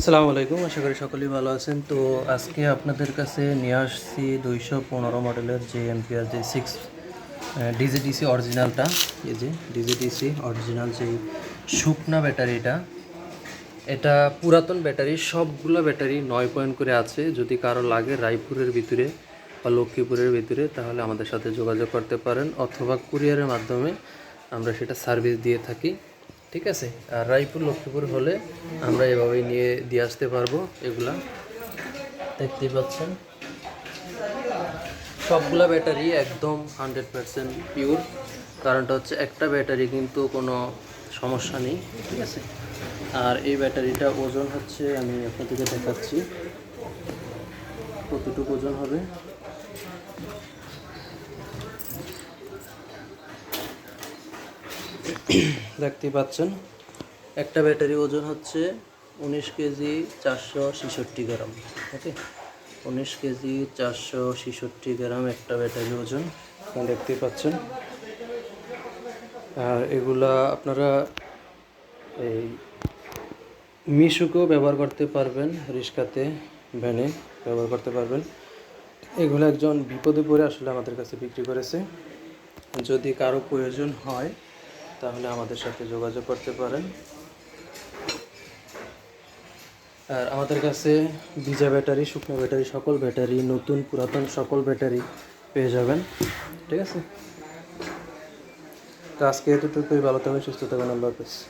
আসসালামু আলাইকুম, আশা করি সকলেই ভালো আছেন। তো আজকে আপনাদের কাছে নিয়ে আসছি দুইশো পনেরো মডেলের যে এমপিআর, যে সিক্স ডিজিডিসি অরিজিনালটা এই যে ডিজিডিসি অরিজিনাল যে শুকনা ব্যাটারিটা, এটা পুরাতন ব্যাটারি, সবগুলো ব্যাটারি নয় পয়েন্ট করে আছে। যদি কারও লাগে রায়পুরের ভিতরে বা লক্ষ্মীপুরের ভিতরে, তাহলে আমাদের সাথে যোগাযোগ করতে পারেন, অথবা কুরিয়ারের মাধ্যমে আমরা সেটা সার্ভিস দিয়ে থাকি। ঠিক আছে? আর রায়পুর, লক্ষ্মীপুর হলে আমরা এভাবেই নিয়ে দিয়ে আসতে পারব এগুলা। দেখতেই পাচ্ছেন? সবগুলা ব্যাটারি একদম হান্ড্রেড পারসেন্ট পিওর। কারণটা হচ্ছে একটা ব্যাটারি কিন্তু কোনো সমস্যা নেই, ঠিক আছে? আর এই ব্যাটারিটা ওজন হচ্ছে, আমি আপনাদেরকে দেখাচ্ছি। কতটুকু ওজন হবে? দেখতেই পাচ্ছেন, একটা ব্যাটারি ওজন হচ্ছে উনিশ কেজি চারশো ছেষট্টি গ্রাম ওকে উনিশ কেজি চারশো ছেষট্টি গ্রাম একটা ব্যাটারি ওজন দেখতেই পাচ্ছেন। আর এগুলা আপনারা এই মিশুকেও ব্যবহার করতে পারবেন, রিস্কাতে, ভ্যানে ব্যবহার করতে পারবেন। এগুলো একজন বিপদে পড়ে আসলে আমাদের কাছে বিক্রি করেছে। যদি কারও প্রয়োজন হয় তাহলে আমাদের সাথে যোগাযোগ করতে পারেন। আর আমাদের কাছে ভিজা ব্যাটারি, শুকনো ব্যাটারি, সকল ব্যাটারি, নতুন, পুরাতন সকল ব্যাটারি পেয়ে যাবেন। ঠিক আছে? তো আজকে এতটুকুই, ভালো থাকবেন, সুস্থ থাকবেন, আল্লাহ হাফেজ।